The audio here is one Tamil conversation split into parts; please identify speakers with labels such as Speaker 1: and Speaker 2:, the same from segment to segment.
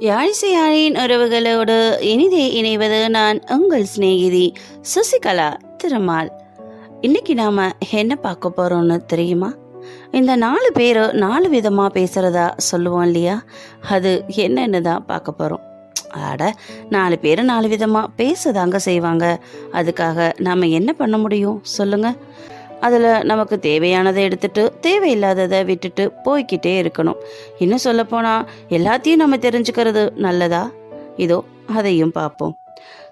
Speaker 1: யாழிசையாழின் உறவுகளோடு இனிதே இணைவது நான் உங்கள் சிநேகிதி சுசிகலா திருமால். இன்னைக்கு நாம என்ன பார்க்க போறோம்னு தெரியுமா? இந்த நாலு பேர் நாலு விதமாக பேசுகிறதா சொல்லுவோம் இல்லையா? அது என்னன்னு தான் பார்க்க போகிறோம் அட நாலு பேர் நாலு விதமாக பேசதாங்க செய்வாங்க. அதுக்காக நாம் என்ன பண்ண முடியும்? சொல்லுங்க. அதில் நமக்கு தேவையானதை எடுத்துட்டு தேவையில்லாததை விட்டுட்டு போய்க்கிட்டே இருக்கணும். இன்னும் சொல்லப்போனால் எல்லாத்தையும் நம்ம தெரிஞ்சுக்கிறது நல்லதா? இதோ அதையும் பார்ப்போம்.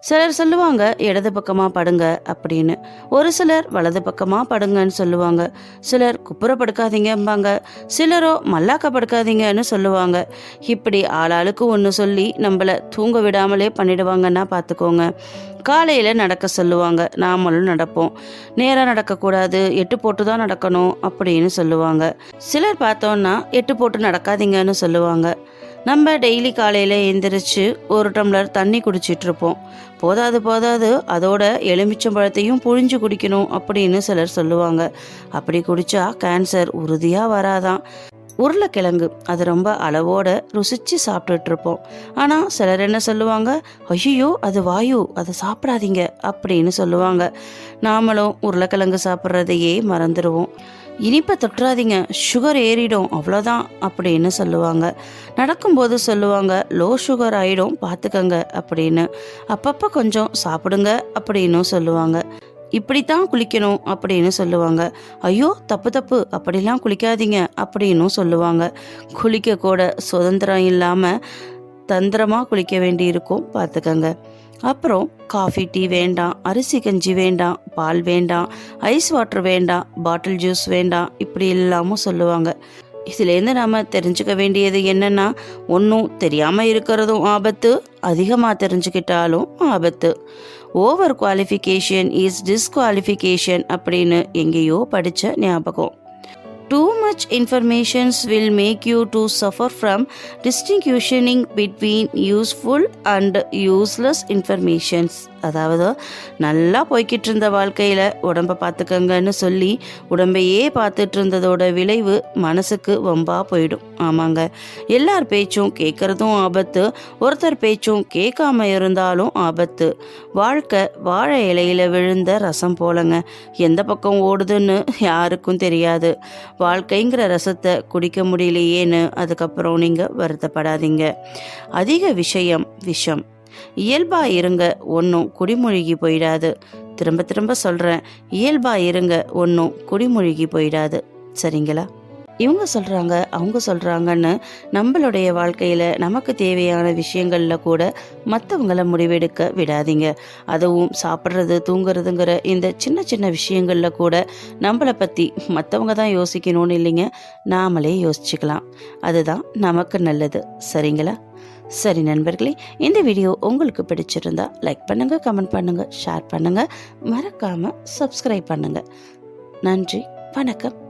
Speaker 1: சிலர் சொல்லுவாங்க இடது பக்கமாக படுங்க அப்படின்னு. ஒரு சிலர் வலது பக்கமாக படுங்கன்னு சொல்லுவாங்க. சிலர் குப்புற படுக்காதீங்கம்பாங்க சிலரோ மல்லாக்க படுக்காதீங்கன்னு சொல்லுவாங்க. இப்படி ஆளாளுக்கு ஒன்று சொல்லி நம்மளை தூங்க விடாமலே பண்ணிடுவாங்கன்னா பார்த்துக்கோங்க காலையில் நடக்க சொல்லுவாங்க நாமளும் நடப்போம். நேராக நடக்கக்கூடாது. எட்டு போட்டு தான் நடக்கணும் அப்படின்னு சொல்லுவாங்க. சிலர் பார்த்தோன்னா எட்டு போட்டு நடக்காதீங்கன்னு சொல்லுவாங்க. நம்ம டெய்லி காலையில் எந்திரிச்சு ஒரு டம்ளர் தண்ணி குடிச்சிட்டு இருப்போம் போதாது போதாது அதோட எலுமிச்சம்பழத்தையும் புழிஞ்சு குடிக்கணும் அப்படின்னு சிலர் சொல்லுவாங்க. அப்படி குடிச்சா கேன்சர் உறுதியாக வராதான் உருளைக்கிழங்கு அது ரொம்ப அளவோட ருசிச்சு சாப்பிட்டுட்டு இருப்போம் ஆனால் சிலர் என்ன சொல்லுவாங்க? ஐயோ அது வாயு அதை சாப்பிடாதீங்க அப்படின்னு சொல்லுவாங்க. நாமளும் உருளைக்கிழங்கு சாப்பிட்றதையே மறந்துடுவோம் இனிப்பை தொட்டுறாதீங்க சுகர் ஏறிடும். அவ்வளோதான் அப்படின்னு சொல்லுவாங்க. நடக்கும்போது சொல்லுவாங்க லோ சுகர் ஆயிடும் பார்த்துக்கங்க அப்படின்னு. அப்பப்போ கொஞ்சம் சாப்பிடுங்க அப்படின்னும் சொல்லுவாங்க. இப்படித்தான் குளிக்கணும் அப்படின்னு சொல்லுவாங்க. ஐயோ தப்பு தப்பு அப்படிலாம் குளிக்காதீங்க அப்படின்னும் சொல்லுவாங்க. குளிக்க கூட சுதந்திரம் இல்லாமல் தந்திரமாக குளிக்க வேண்டி இருக்கும் பார்த்துக்கங்க அப்புறம் காஃபி டீ வேண்டாம் அரிசி கஞ்சி வேண்டாம் பால் வேண்டாம் ஐஸ் வாட்டர் வேண்டாம் பாட்டில் ஜூஸ் வேண்டாம் இப்படி எல்லாமும் சொல்லுவாங்க. இதுலேருந்து நாம் தெரிஞ்சுக்க வேண்டியது என்னென்னா ஒன்றும் தெரியாமல் இருக்கிறதும் ஆபத்து அதிகமாக தெரிஞ்சுக்கிட்டாலும் ஆபத்து. ஓவர் குவாலிஃபிகேஷன் இஸ் டிஸ்குவாலிஃபிகேஷன் அப்படின்னு எங்கேயோ படித்த ஞாபகம். Too much informations will make you to suffer from distinguishing between useful and useless informations அதாவது நல்லா போய்கிட்டு இருந்த வாழ்க்கையில் உடம்பை பார்த்துக்கங்கன்னு சொல்லி உடம்பையே பார்த்துட்டு இருந்ததோட விளைவு மனசுக்கு வம்பா போயிடும். ஆமாங்க. எல்லார் பேச்சும் கேட்குறதும் ஆபத்து ஒருத்தர் பேச்சும் கேட்காம இருந்தாலும் ஆபத்து. வாழ்க்கை வாழை இலையில விழுந்த ரசம் போலங்க. எந்த பக்கம் ஓடுதுன்னு யாருக்கும் தெரியாது. வாழ்க்கை கைங்கிற ரசத்தை குடிக்க முடியலையேன்னு அதுக்கப்புறம் நீங்கள் வருத்தப்படாதீங்க. அதிக விஷயம் விஷம். இயல்பா இருங்க ஒன்றும் குடிமொழிகி போயிடாது. திரும்ப திரும்ப சொல்கிறேன் இயல்பா இருங்க ஒன்றும் குடிமொழிகி போயிடாது. சரிங்களா? இவங்க சொல்கிறாங்க அவங்க சொல்கிறாங்கன்னு நம்மளுடைய வாழ்க்கையில் நமக்கு தேவையான விஷயங்களில் கூட மற்றவங்கள முடிவெடுக்க விடாதீங்க. அதுவும் சாப்பிட்றது தூங்குறதுங்கிற இந்த சின்ன சின்ன விஷயங்களில் கூட நம்மளை பற்றி மற்றவங்க தான் யோசிக்கணும்னு இல்லைங்க நாமளே யோசிச்சுக்கலாம். அதுதான் நமக்கு நல்லது. சரிங்களா? சரி நண்பர்களே இந்த வீடியோ உங்களுக்கு பிடிச்சிருந்தா லைக் பண்ணுங்க கமெண்ட் பண்ணுங்க ஷேர் பண்ணுங்க. மறக்காம சப்ஸ்கிரைப் பண்ணுங்க. நன்றி வணக்கம்.